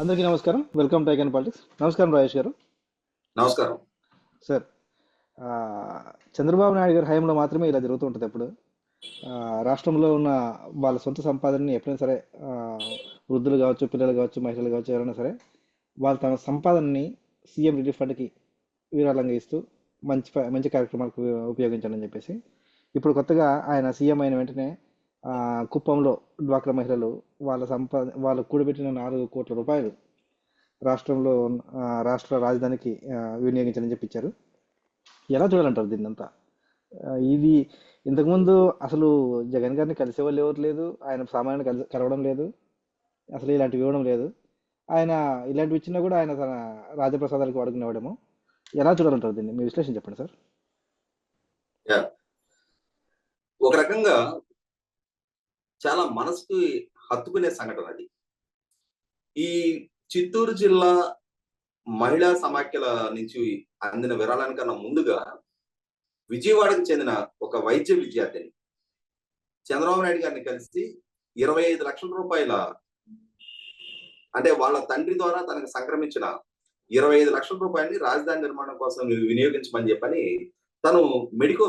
అందరికీ నమస్కారం. Welcome to icon politics. నమస్కారం రాజేష్ గారు. నమస్కారం. సార్ చంద్రబాబు నాయుడు గారి హయాంలో మాత్రమే ఇలా జరుగుతూ ఉంటుంది ఎప్పుడు రాష్ట్రంలో ఉన్న వాళ్ళ సొంత సంపాదనని ఎప్పుడైనా సరే వృద్ధులు కావచ్చు పిల్లలు కావచ్చు మహిళలు కావచ్చు ఎవరైనా సరే వాళ్ళు తమ సంపాదనని సీఎం రిలీఫ్ ఫండ్కి విరాళంగా ఇస్తూ మంచి మంచి కార్యక్రమాలకు ఉపయోగించండి అని చెప్పేసి. ఇప్పుడు కొత్తగా ఆయన సీఎం అయిన వెంటనే కుప్పంలో డ్వాక్రా మహిళలు వాళ్ళ సంపా వాళ్ళు కూడబెట్టిన నాలుగు కోట్ల రూపాయలు రాష్ట్రంలో రాష్ట్ర రాజధానికి వినియోగించాలని చెప్పించారు ఎలా చూడాలంటారు దీన్ని అంతా ఇది ఇంతకుముందు అసలు జగన్ గారిని కలిసే వాళ్ళు ఎవరు లేదు ఆయన సామాన్యుని కలిసి కలవడం లేదు అసలు ఇలాంటివి ఇవ్వడం లేదు. ఆయన ఇలాంటివి ఇచ్చినా కూడా ఆయన తన రాజప్రసాదాలకు వాడుకునేవాడేమో ఎలా చూడాలంటారు దీన్ని? మీ విశ్లేషణ చెప్పండి సార్. ఒక రకంగా చాలా మనసుకు హత్తుకునే సంఘటన అది. ఈ చిత్తూరు జిల్లా మహిళా సమాఖ్యల నుంచి అందిన విరాళానికన్నా ముందుగా విజయవాడకు చెందిన ఒక వైద్య విద్యార్థిని చంద్రబాబు నాయుడు గారిని కలిసి ఇరవై ఐదు లక్షల రూపాయల అంటే వాళ్ళ తండ్రి ద్వారా తనకు సంక్రమించిన ఇరవై ఐదు లక్షల రూపాయలని రాజధాని నిర్మాణం కోసం వినియోగించమని చెప్పని తను మెడికో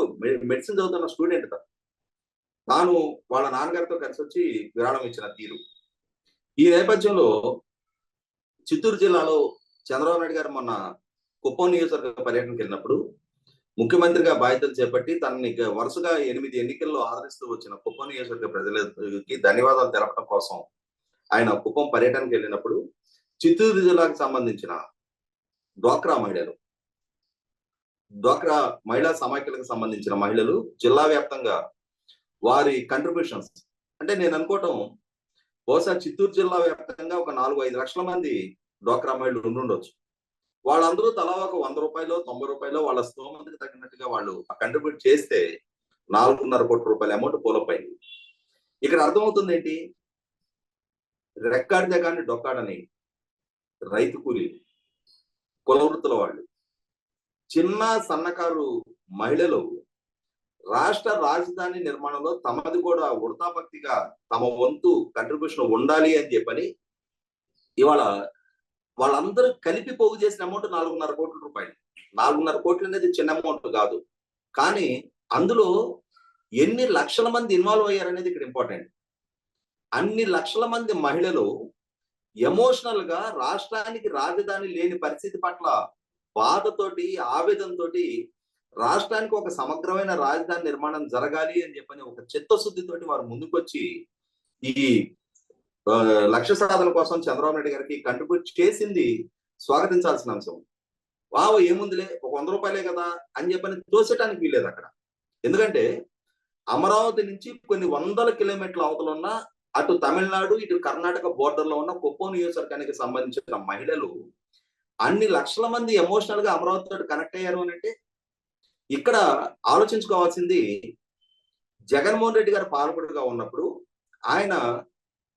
మెడిసిన్ చదువుతున్న స్టూడెంట్ తను. తాను వాళ్ళ నాన్నగారితో కలిసి వచ్చి విరాళం ఇచ్చిన తీరు. ఈ నేపథ్యంలో చిత్తూరు జిల్లాలో చంద్రబాబు నాయుడు గారు మొన్న కుప్పం నియోజకవర్గ పర్యటనకు వెళ్ళినప్పుడు ముఖ్యమంత్రిగా బాధ్యతలు చేపట్టి తనని వరుసగా ఎనిమిది ఎన్నికల్లో ఆదరిస్తూ వచ్చిన కుప్పం నియోజకవర్గ ప్రజలకి ధన్యవాదాలు తెలపడం కోసం ఆయన కుప్పం పర్యటనకు వెళ్ళినప్పుడు చిత్తూరు జిల్లాకు సంబంధించిన డ్వాక్రా మహిళలు డ్వాక్రా మహిళా సమాఖ్యలకు సంబంధించిన మహిళలు జిల్లా వ్యాప్తంగా వారి కంట్రిబ్యూషన్స్ అంటే నేను అనుకోవటం బహుశా చిత్తూరు జిల్లా వ్యాప్తంగా ఒక నాలుగు ఐదు లక్షల మంది డ్వాక్రా మహిళలు ఉండుండొచ్చు వాళ్ళందరూ తలా ఒక వంద రూపాయలు తొంభై రూపాయలు వాళ్ళ స్తోమతకి తగినట్టుగా వాళ్ళు కంట్రిబ్యూట్ చేస్తే నాలుగున్నర కోట్ల రూపాయల అమౌంట్ పోలపోయింది. ఇక్కడ అర్థమవుతుంది ఏంటి? రెక్కాడితే కానీ డొక్కాడని రైతు కూలీలు కుల వృత్తుల వాళ్ళు. చిన్న సన్నకారు మహిళలు రాష్ట్ర రాజధాని నిర్మాణంలో తమది కూడా వృతాభక్తిగా తమ వంతు కంట్రిబ్యూషన్ ఉండాలి అని చెప్పని ఇవాళ వాళ్ళందరూ కలిపి పోగు చేసిన అమౌంట్ నాలుగున్నర కోట్ల రూపాయలు. నాలుగున్నర కోట్లు అనేది చిన్న అమౌంట్ కాదు. కానీ అందులో ఎన్ని లక్షల మంది ఇన్వాల్వ్ అయ్యారనేది ఇక్కడ ఇంపార్టెంట్ అన్ని లక్షల మంది మహిళలు ఎమోషనల్గా రాష్ట్రానికి రాజధాని లేని పరిస్థితి పట్ల బాధతోటి ఆవేదనతోటి రాష్ట్రానికి ఒక సమగ్రమైన రాజధాని నిర్మాణం జరగాలి అని చెప్పని ఒక చిత్తశుద్ధితోటి వారు ముందుకొచ్చి ఈ లక్ష్య సాధన కోసం చంద్రబాబు నాయుడు గారికి కంట్రిబ్యూట్ చేసింది స్వాగతించాల్సిన అంశం. వావ్ ఏముందిలే? ఒక వంద రూపాయలే కదా అని చెప్పని తోసేటానికి వీలేదు అక్కడ. ఎందుకంటే అమరావతి నుంచి కొన్ని వందల కిలోమీటర్ల అవతల ఉన్న అటు తమిళనాడు ఇటు కర్ణాటక బోర్డర్లో ఉన్న కుప్పం నియోజకవర్గానికి సంబంధించిన మహిళలు అన్ని లక్షల మంది ఎమోషనల్గా అమరావతి తోటి కనెక్ట్ అయ్యారు అని అంటే ఇక్కడ ఆలోచించుకోవాల్సింది జగన్మోహన్ రెడ్డి గారు పాలకుడుగా ఉన్నప్పుడు ఆయన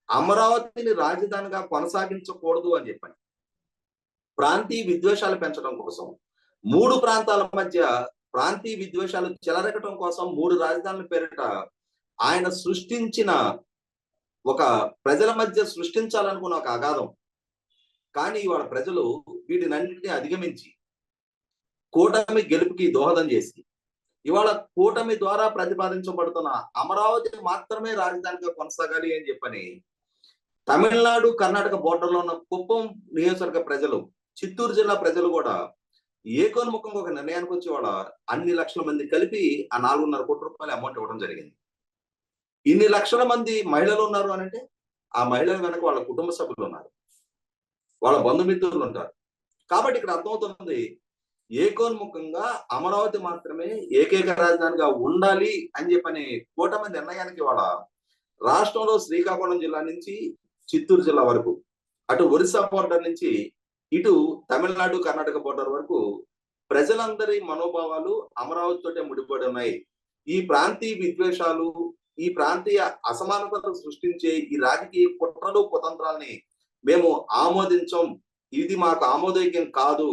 అమరావతిని రాజధానిగా కొనసాగించకూడదు అని చెప్పని ప్రాంతీయ విద్వేషాలు పెంచడం కోసం మూడు ప్రాంతాల మధ్య ప్రాంతీయ విద్వేషాలు చెలరగటం కోసం మూడు రాజధానుల పేరిట ఆయన సృష్టించిన ఒక ప్రజల మధ్య సృష్టించాలనుకున్న ఒక అగాధం. కానీ ఇవాళ ప్రజలు వీటినన్నింటినీ అధిగమించి కూటమి గెలుపుకి దోహదం చేసి ఇవాళ కూటమి ద్వారా ప్రతిపాదించబడుతున్న అమరావతి మాత్రమే రాజధానిగా కొనసాగాలి అని చెప్పని తమిళనాడు కర్ణాటక బోర్డర్లో ఉన్న కుప్పం నియోజకవర్గ ప్రజలు చిత్తూరు జిల్లా ప్రజలు కూడా ఏకోన్ముఖంగా ఒక నిర్ణయానికి వచ్చి వాళ్ళ అన్ని లక్షల మంది కలిపి ఆ నాలుగున్నర కోట్ల రూపాయలు అమౌంట్ ఇవ్వడం జరిగింది. ఇన్ని లక్షల మంది మహిళలు ఉన్నారు అని అంటే ఆ మహిళల వెనక వాళ్ళ కుటుంబ సభ్యులు ఉన్నారు. వాళ్ళ బంధుమిత్రులు ఉంటారు. కాబట్టి ఇక్కడ అర్థమవుతున్నది ఏకోన్ముఖంగా అమరావతి మాత్రమే ఏకైక రాజధానిగా ఉండాలి అని చెప్పని కూటమి నిర్ణయానికి వాళ్ళ రాష్ట్రంలో శ్రీకాకుళం జిల్లా నుంచి చిత్తూరు జిల్లా వరకు అటు ఒరిస్సా బోర్డర్ నుంచి ఇటు తమిళనాడు కర్ణాటక బోర్డర్ వరకు ప్రజలందరి మనోభావాలు అమరావతి తోటే ముడిపడి ఉన్నాయి. ఈ ప్రాంతీయ విద్వేషాలు ఈ ప్రాంతీయ అసమానతలు సృష్టించే ఈ రాజకీయ కుట్రలు కుతంత్రాల్ని మేము ఆమోదించం. ఇది మాకు ఆమోదయోగ్యం కాదు.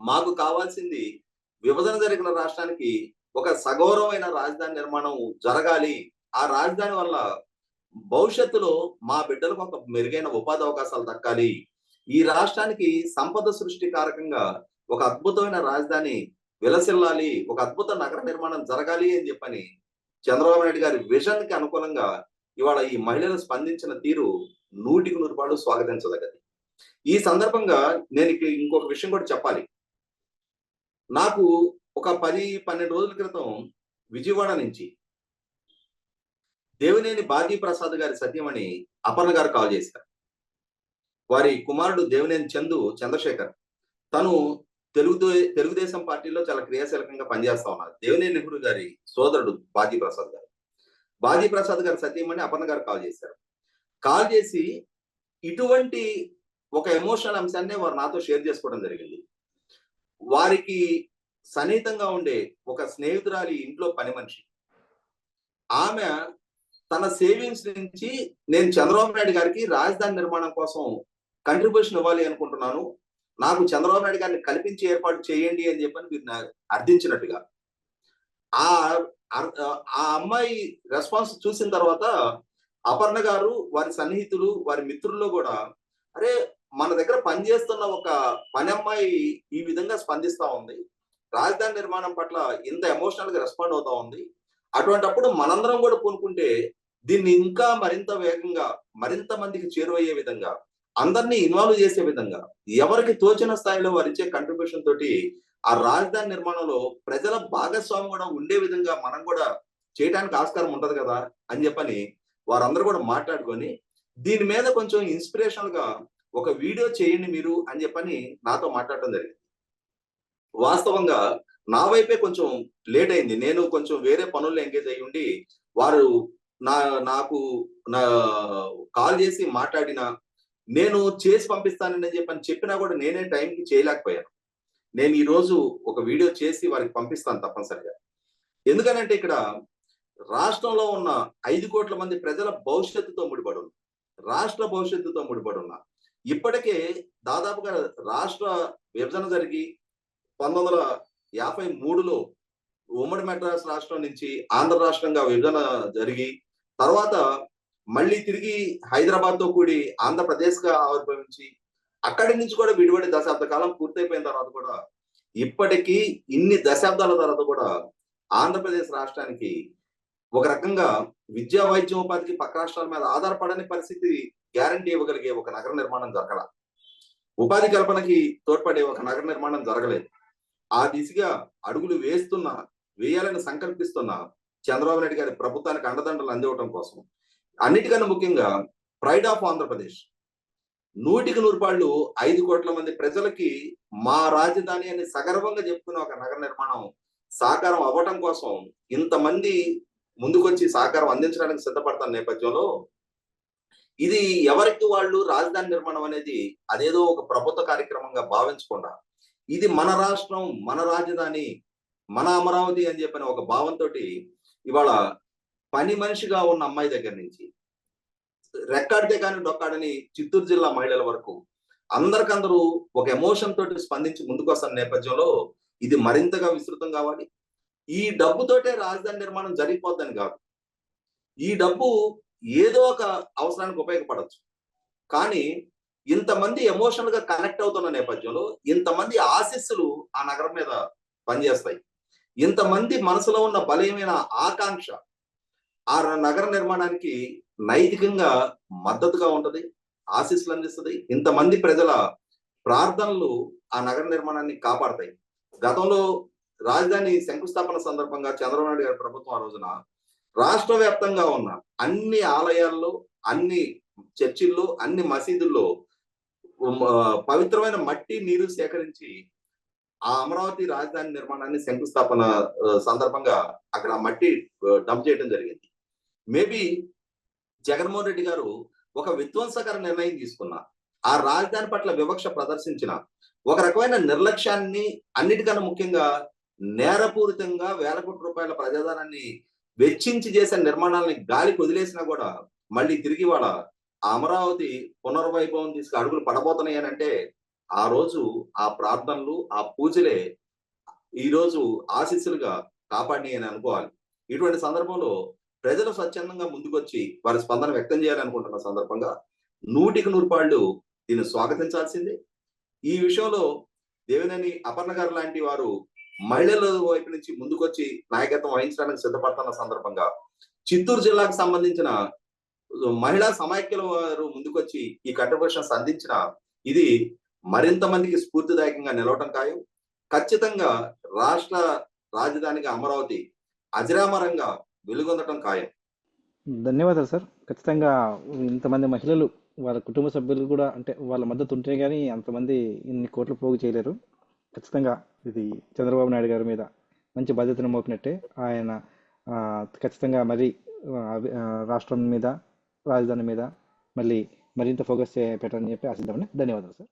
మాకు కావాల్సింది విభజన జరిగిన రాష్ట్రానికి ఒక సగౌరవమైన రాజధాని నిర్మాణం జరగాలి. ఆ రాజధాని వల్ల భవిష్యత్తులో మా బిడ్డలకు ఒక మెరుగైన ఉపాధి అవకాశాలు దక్కాలి. ఈ రాష్ట్రానికి సంపద సృష్టి కారకంగా ఒక అద్భుతమైన రాజధాని విలసిల్లాలి ఒక అద్భుత నగర నిర్మాణం జరగాలి అని చెప్పని చంద్రబాబు నాయుడు గారి విజన్కి అనుకూలంగా ఇవాళ ఈ మహిళలు స్పందించిన తీరు నూటికి నూరు పాటు స్వాగతించదగ్గది. ఈ సందర్భంగా నేను ఇంకొక విషయం కూడా చెప్పాలి. నాకు ఒక పది పన్నెండు రోజుల క్రితం విజయవాడ నుంచి దేవినేని బాజీ ప్రసాద్ గారి సత్యమని అపర్ణ గారు కాల్ చేశారు. వారి కుమారుడు దేవినేని చందు చంద్రశేఖర్ తను తెలుగుదే తెలుగుదేశం పార్టీలో చాలా క్రియాశీలకంగా పనిచేస్తా ఉన్నారు. దేవినేని నెహ్రూ గారి సోదరుడు బాజీ ప్రసాద్ గారు. బాజీ ప్రసాద్ గారి సత్యమని అపర్ణ గారు కాల్ చేశారు. కాల్ చేసి ఇటువంటి ఒక ఎమోషనల్ అంశాన్ని వారు నాతో షేర్ చేసుకోవడం జరిగింది. వారికి సన్నిహితంగా ఉండే ఒక స్నేహితురాలి ఇంట్లో పని మనిషి. ఆమె తన సేవింగ్స్ నుంచి నేను చంద్రబాబు నాయుడు గారికి రాజధాని నిర్మాణం కోసం కంట్రిబ్యూషన్ ఇవ్వాలి అనుకుంటున్నాను. నాకు చంద్రబాబు నాయుడు గారిని కల్పించి ఏర్పాటు చేయండి అని చెప్పని మీరు అర్థించినట్టుగా. ఆ ఆ అమ్మాయి రెస్పాన్స్ చూసిన తర్వాత అపర్ణ గారు వారి సన్నిహితులు వారి మిత్రుల్లో కూడా అరే మన దగ్గర పనిచేస్తున్న ఒక పని అమ్మాయి ఈ విధంగా స్పందిస్తా ఉంది. రాజధాని నిర్మాణం పట్ల ఇంత ఎమోషనల్గా రెస్పాండ్ అవుతా ఉంది. అటువంటప్పుడు మనందరం కూడా పూనుకుంటే దీన్ని ఇంకా మరింత వేగంగా మరింత మందికి చేరువయ్యే విధంగా అందరినీ ఇన్వాల్వ్ చేసే విధంగా ఎవరికి తోచిన స్థాయిలో వారు ఇచ్చే కంట్రిబ్యూషన్ తోటి ఆ రాజధాని నిర్మాణంలో ప్రజల భాగస్వామి కూడా ఉండే విధంగా మనం కూడా చేయడానికి ఆస్కారం ఉంటది కదా అని చెప్పని వారందరూ కూడా మాట్లాడుకొని దీని మీద కొంచెం ఇన్స్పిరేషనల్గా ఒక వీడియో చేయండి మీరు అని చెప్పని నాతో మాట్లాడటం జరిగింది. వాస్తవంగా నా వైపే కొంచెం లేట్ అయింది. నేను కొంచెం వేరే పనుల్లో ఎంగేజ్ అయ్యి ఉండి వారు నా నాకు నా కాల్ చేసి మాట్లాడిన నేను చేసి పంపిస్తానని చెప్పని చెప్పినా కూడా నేనే టైంకి చేయలేకపోయాను. నేను ఈరోజు ఒక వీడియో చేసి వారికి పంపిస్తాను తప్పనిసరిగా. ఎందుకనంటే ఇక్కడ రాష్ట్రంలో ఉన్న ఐదు కోట్ల మంది ప్రజల భవిష్యత్తుతో ముడిపడి రాష్ట్ర భవిష్యత్తుతో ముడిపడి ఉన్నా ఇప్పటికే దాదాపుగా రాష్ట్ర విభజన జరిగి పంతొమ్మిది వందల యాభై మూడులో ఉమ్మడి మెడ్రాస్ రాష్ట్రం నుంచి ఆంధ్ర రాష్ట్రంగా విభజన జరిగి తర్వాత మళ్ళీ తిరిగి హైదరాబాద్తో కూడి ఆంధ్రప్రదేశ్గా ఆవిర్భవించి అక్కడి నుంచి కూడా విడివడి దశాబ్ద కాలం పూర్తయిపోయిన తర్వాత కూడా ఇప్పటికీ ఇన్ని దశాబ్దాల తర్వాత కూడా ఆంధ్రప్రదేశ్ రాష్ట్రానికి ఒక రకంగా విద్యా వైద్యం ఉపాధికి పక్క రాష్ట్రాల మీద ఆధారపడని పరిస్థితి గ్యారంటీ ఇవ్వగలిగే ఒక నగర నిర్మాణం జరగల ఉపాధి కల్పనకి తోడ్పడే ఒక నగర నిర్మాణం జరగలేదు ఆ దిశగా అడుగులు వేస్తున్న వేయాలని సంకల్పిస్తున్న చంద్రబాబు నాయుడు గారి ప్రభుత్వానికి అండదండలు అందివ్వడం కోసం అన్నిటికన్నా ముఖ్యంగా ప్రైడ్ ఆఫ్ ఆంధ్రప్రదేశ్. నూటికి నూరుపాళ్ళు ఐదు కోట్ల మంది ప్రజలకి మా రాజధాని అని సగర్వంగా చెప్పుకునే ఒక నగర నిర్మాణం సాకారం అవ్వటం కోసం ఇంతమంది ముందుకొచ్చి సహకారం అందించడానికి సిద్ధపడతాను నేపథ్యంలో ఇది ఎవరికి వాళ్ళు రాజధాని నిర్మాణం అనేది అదేదో ఒక ప్రభుత్వ కార్యక్రమంగా భావించకుండా ఇది మన రాష్ట్రం మన రాజధాని మన అమరావతి అని చెప్పిన ఒక భావంతో ఇవాళ పని మనిషిగా ఉన్న అమ్మాయి దగ్గర నుంచి రెక్కాడితే కానీ డొక్కాడని చిత్తూరు జిల్లా మహిళల వరకు అందరికందరూ ఒక ఎమోషన్ తోటి స్పందించి ముందుకు వస్తున్న నేపథ్యంలో ఇది మరింతగా విస్తృతం కావాలి. ఈ డబ్బుతోటే రాజధాని నిర్మాణం జరిగిపోద్దని కాదు. ఈ డబ్బు ఏదో ఒక అవసరానికి ఉపయోగపడచ్చు. కానీ ఇంతమంది ఎమోషనల్గా కనెక్ట్ అవుతున్న నేపథ్యంలో ఇంతమంది ఆశీస్సులు ఆ నగరం మీద పనిచేస్తాయి. ఇంతమంది మనసులో ఉన్న బలమైన ఆకాంక్ష ఆ నగర నిర్మాణానికి నైతికంగా మద్దతుగా ఉంటది ఆశీస్సులు అందిస్తుంది. ఇంతమంది ప్రజల ప్రార్థనలు ఆ నగర నిర్మాణాన్ని కాపాడతాయి. గతంలో రాజధాని శంకుస్థాపన సందర్భంగా చంద్రబాబు నాయుడు గారి ప్రభుత్వం ఆ రోజున రాష్ట్ర వ్యాప్తంగా ఉన్న అన్ని ఆలయాల్లో అన్ని చర్చిల్లో అన్ని మసీదుల్లో పవిత్రమైన మట్టి నీరు సేకరించి ఆ అమరావతి రాజధాని నిర్మాణాన్ని శంకుస్థాపన సందర్భంగా అక్కడ మట్టి డంప్ చేయడం జరిగింది. మేబీ జగన్మోహన్ రెడ్డి గారు ఒక విధ్వంసకర నిర్ణయం తీసుకున్న ఆ రాజధాని పట్ల వివక్ష ప్రదర్శించిన ఒక రకమైన నిర్లక్ష్యాన్ని అన్నిటికన్నా ముఖ్యంగా నేరపూరితంగా వేల కోట్ల రూపాయల ప్రజాధనాన్ని వెచ్చించి చేసే నిర్మాణాలని గాలికి వదిలేసినా కూడా మళ్ళీ తిరిగి వాళ్ళ అమరావతి పునర్వైభవం తీసుకు అడుగులు పడబోతున్నాయి అని అంటే ఆ రోజు ఆ ప్రార్థనలు ఆ పూజలే ఈ రోజు ఆశీస్సులుగా కాపాడినాయని అని అనుకోవాలి. ఇటువంటి సందర్భంలో ప్రజలు స్వచ్ఛందంగా ముందుకొచ్చి వారి స్పందన వ్యక్తం చేయాలనుకుంటున్న సందర్భంగా నూటికి నూరుపాళ్ళు దీన్ని స్వాగతించాల్సిందే. ఈ విషయంలో దేవినేని అపర్ణ గారు లాంటి వారు మహిళల వైపు నుంచి ముందుకొచ్చి నాయకత్వం వహించడానికి సిద్ధపడుతున్న సందర్భంగా చిత్తూరు జిల్లాకు సంబంధించిన మహిళా సమాఖ్యల వారు ముందుకొచ్చి ఈ కంట్రిబ్యూషన్ అందించిన ఇది మరింత మందికి స్ఫూర్తిదాయకంగా నిలవటం ఖాయం. ఖచ్చితంగా రాష్ట్ర రాజధానిగా అమరావతి అజరామరంగా వెలుగొందటం ఖాయం. ధన్యవాదాలు సార్. ఖచ్చితంగా ఇంతమంది మహిళలు వాళ్ళ కుటుంబ సభ్యులు కూడా అంటే వాళ్ళ మద్దతు ఉంటే కానీ అంతమంది ఇన్ని కోట్లు పోగు చేయలేరు. ఖచ్చితంగా ఇది చంద్రబాబు నాయుడు గారి మీద మంచి బాధ్యతను మోపినట్టే ఆయన ఖచ్చితంగా మరి రాష్ట్రం మీద రాజధాని మీద మళ్ళీ మరింత ఫోకస్ చే పెట్టాలని చెప్పి ఆశిద్దామని ధన్యవాదాలు సార్.